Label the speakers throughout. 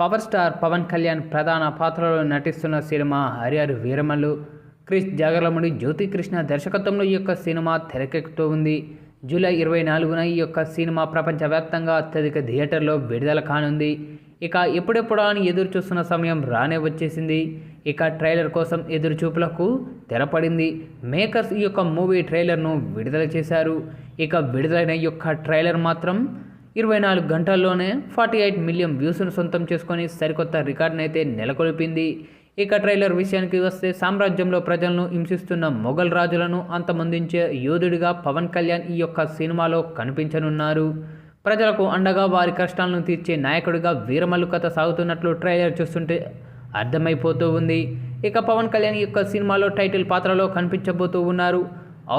Speaker 1: Power star Pawan Kalyan ప్రధాన పాత్రలో నటిస్తున్న సినిమా హరిహర్ వీరమల్లు. క్రిష్ జాగర్లముడి జ్యోతికృష్ణ దర్శకత్వంలో ఈ యొక్క సినిమా తెరకెక్కుతూ ఉంది. జూలై ఇరవై నాలుగున ఈ యొక్క సినిమా ప్రపంచవ్యాప్తంగా అత్యధిక థియేటర్లో విడుదల కానుంది. ఇక ఎప్పుడెప్పుడా అని ఎదురు చూస్తున్న సమయం రానే వచ్చేసింది. ఇక ట్రైలర్ కోసం ఎదురు చూపులకు తెరపడింది. మేకర్స్ ఈ యొక్క మూవీ ట్రైలర్ను విడుదల చేశారు. ఇక విడుదలైన ఈ యొక్క ట్రైలర్ మాత్రం ఇరవై నాలుగు గంటల్లోనే ఫార్టీ ఎయిట్ మిలియన్ వ్యూస్ను సొంతం చేసుకొని సరికొత్త రికార్డును అయితే నెలకొల్పింది. ఇక ట్రైలర్ విషయానికి వస్తే సామ్రాజ్యంలో ప్రజలను హింసిస్తున్న మొఘల్ రాజులను అంతమొందించే యోధుడిగా పవన్ కళ్యాణ్ ఈ యొక్క సినిమాలో కనిపించనున్నారు. ప్రజలకు అండగా వారి కష్టాలను తీర్చే నాయకుడిగా వీరమల్లు కథ సాగుతున్నట్లు ట్రైలర్ చూస్తుంటే అర్థమైపోతూ ఉంది. ఇక పవన్ కళ్యాణ్ ఈ యొక్క సినిమాలో టైటిల్ పాత్రలో కనిపించబోతూ ఉన్నారు.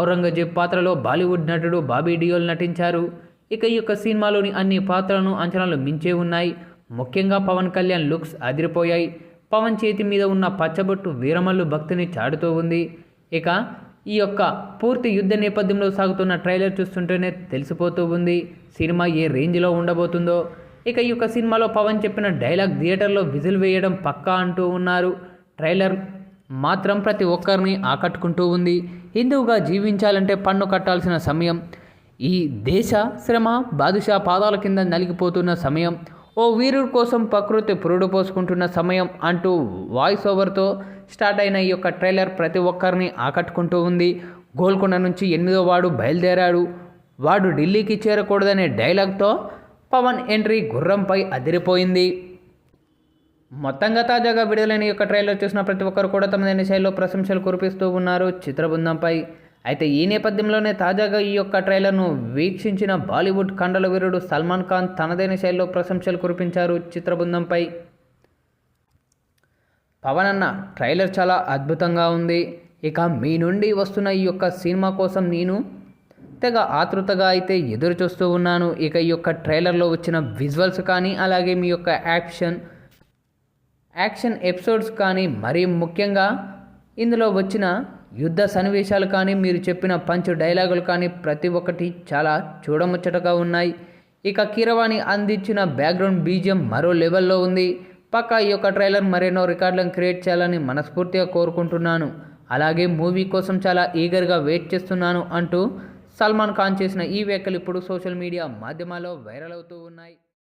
Speaker 1: ఔరంగజేబ్ పాత్రలో బాలీవుడ్ నటుడు బాబీ డియోల్ నటించారు. ఇక ఈ యొక్క సినిమాలోని అన్ని పాత్రలను అంచనాలు మించే ఉన్నాయి. ముఖ్యంగా పవన్ కళ్యాణ్ లుక్స్ అదిరిపోయాయి. పవన్ చేతి మీద ఉన్న పచ్చబొట్టు వీరమల్లు భక్తిని చాటుతూ ఉంది. ఇక ఈ యొక్క పూర్తి యుద్ధ నేపథ్యంలో సాగుతున్న ట్రైలర్ చూస్తుంటేనే తెలిసిపోతూ ఉంది. సినిమా ఏ రేంజ్లో ఉండబోతుందో. ఇక ఈ యొక్క సినిమాలో పవన్ చెప్పిన డైలాగ్ థియేటర్లో విజిల్ వేయడం పక్కా అంటూ ఉన్నారు. ట్రైలర్ మాత్రం ప్రతి ఒక్కరిని ఆకట్టుకుంటూ ఉంది. హిందువుగా జీవించాలంటే పన్ను కట్టాల్సిన సమయం. ఈ దేశ శ్రమ బాదుషా పాదాల కింద నలిగిపోతున్న సమయం ఓ వీరుడి కోసం ప్రకృతి పురుడు పోసుకుంటున్న సమయం అంటూ వాయిస్ ఓవర్తో స్టార్ట్ అయిన ఈ యొక్క ట్రైలర్ ప్రతి ఒక్కరిని ఆకట్టుకుంటూ ఉంది. గోల్కొండ నుంచి ఎనిమిదో వాడు బయలుదేరాడు. వాడు ఢిల్లీకి చేరకూడదనే డైలాగ్తో పవన్ ఎంట్రీ గుర్రంపై అదిరిపోయింది. మొత్తంగా తాజాగా విడుదలైన యొక్క ట్రైలర్ చూసిన ప్రతి ఒక్కరు కూడా తమదైన శైలిలో ప్రశంసలు కురిపిస్తూ ఉన్నారు. చిత్రబృందంపై అయితే ఈ నేపథ్యంలోనే తాజాగా ఈ యొక్క ట్రైలర్ను వీక్షించిన బాలీవుడ్ కండల వీరుడు సల్మాన్ ఖాన్ తనదైన శైలిలో ప్రశంసలు కురిపించారు చిత్రబృందంపై. పవన్ అన్న ట్రైలర్ చాలా అద్భుతంగా ఉంది. ఇక మీ నుండి వస్తున్న ఈ యొక్క సినిమా కోసం నేను తెగ ఆతృతగా అయితే ఎదురు చూస్తూ ఉన్నాను. ఇక ఈ యొక్క ట్రైలర్లో వచ్చిన విజువల్స్ కానీ అలాగే మీ యొక్క యాక్షన్ యాక్షన్ ఎపిసోడ్స్ కానీ మరీ ముఖ్యంగా ఇందులో వచ్చిన యుద్ధ సన్నివేశాలు కానీ మీరు చెప్పిన పంచ్ డైలాగులు కానీ ప్రతి ఒక్కటి చాలా చూడముచ్చటగా ఉన్నాయి. ఇక కీరవాణి అందించిన బ్యాక్గ్రౌండ్ బీజియం మరో లెవెల్లో ఉంది. పక్క ఈ యొక్క ట్రైలర్ మరెన్నో రికార్డులను క్రియేట్ చేయాలని మనస్ఫూర్తిగా కోరుకుంటున్నాను. అలాగే మూవీ కోసం చాలా ఈగర్గా వెయిట్ చేస్తున్నాను అంటూ సల్మాన్ ఖాన్ చేసిన ఈ వ్యాఖ్యలు ఇప్పుడు సోషల్ మీడియా మాధ్యమాల్లో వైరల్ అవుతూ ఉన్నాయి.